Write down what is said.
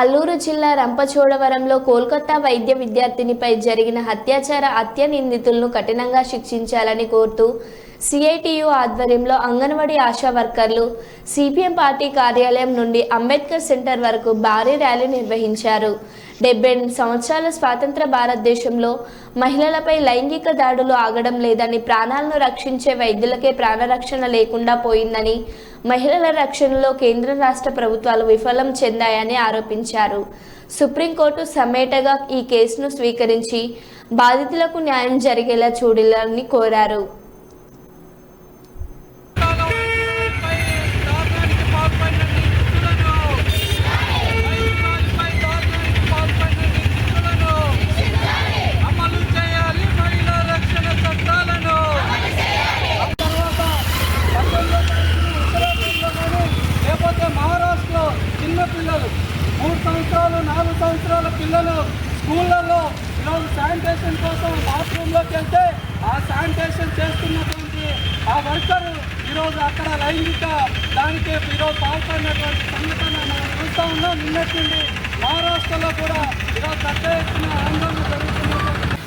అల్లూరు జిల్లా రంపచోడవరంలో కోల్కతా వైద్య విద్యార్థినిపై జరిగిన అత్యాచార హత్య నిందితులను కఠినంగా శిక్షించాలని కోరుతూ సిఐటియు ఆధ్వర్యంలో అంగన్వాడీ ఆశా వర్కర్లు సిపిఎం పార్టీ కార్యాలయం నుండి అంబేద్కర్ సెంటర్ వరకు భారీ ర్యాలీ నిర్వహించారు. డెబ్బై ఎనిమిది సంవత్సరాల స్వాతంత్ర భారతదేశంలో మహిళలపై లైంగిక దాడులు ఆగడం లేదని ప్రాణాలను రక్షించే వైద్యులకే ప్రాణరక్షణ లేకుండా పోయిందని మహిళల రక్షణలో కేంద్ర రాష్ట్ర ప్రభుత్వాలు విఫలం చెందాయని ఆరోపించారు. సుప్రీంకోర్టు సమ్మేటగా ఈ కేసును స్వీకరించి బాధితులకు న్యాయం జరిగేలా చూడాలని కోరారు. చిన్న పిల్లలు మూడు సంవత్సరాలు నాలుగు సంవత్సరాల పిల్లలు స్కూళ్ళల్లో ఈరోజు శానిటేషన్ కోసం బాత్రూంలోకి వెళ్తే ఆ శానిటేషన్ చేస్తున్నటువంటి ఆ వర్కర్ ఈరోజు అక్కడ లైంగిక దానికి ఈరోజు పాల్పడినటువంటి సంఘటన మనం చూస్తూ ఉన్నాం. నిన్నటిండి మహారాష్ట్రలో కూడా ఈరోజు పెద్ద ఎత్తున ఆందోళన జరుగుతున్నటువంటి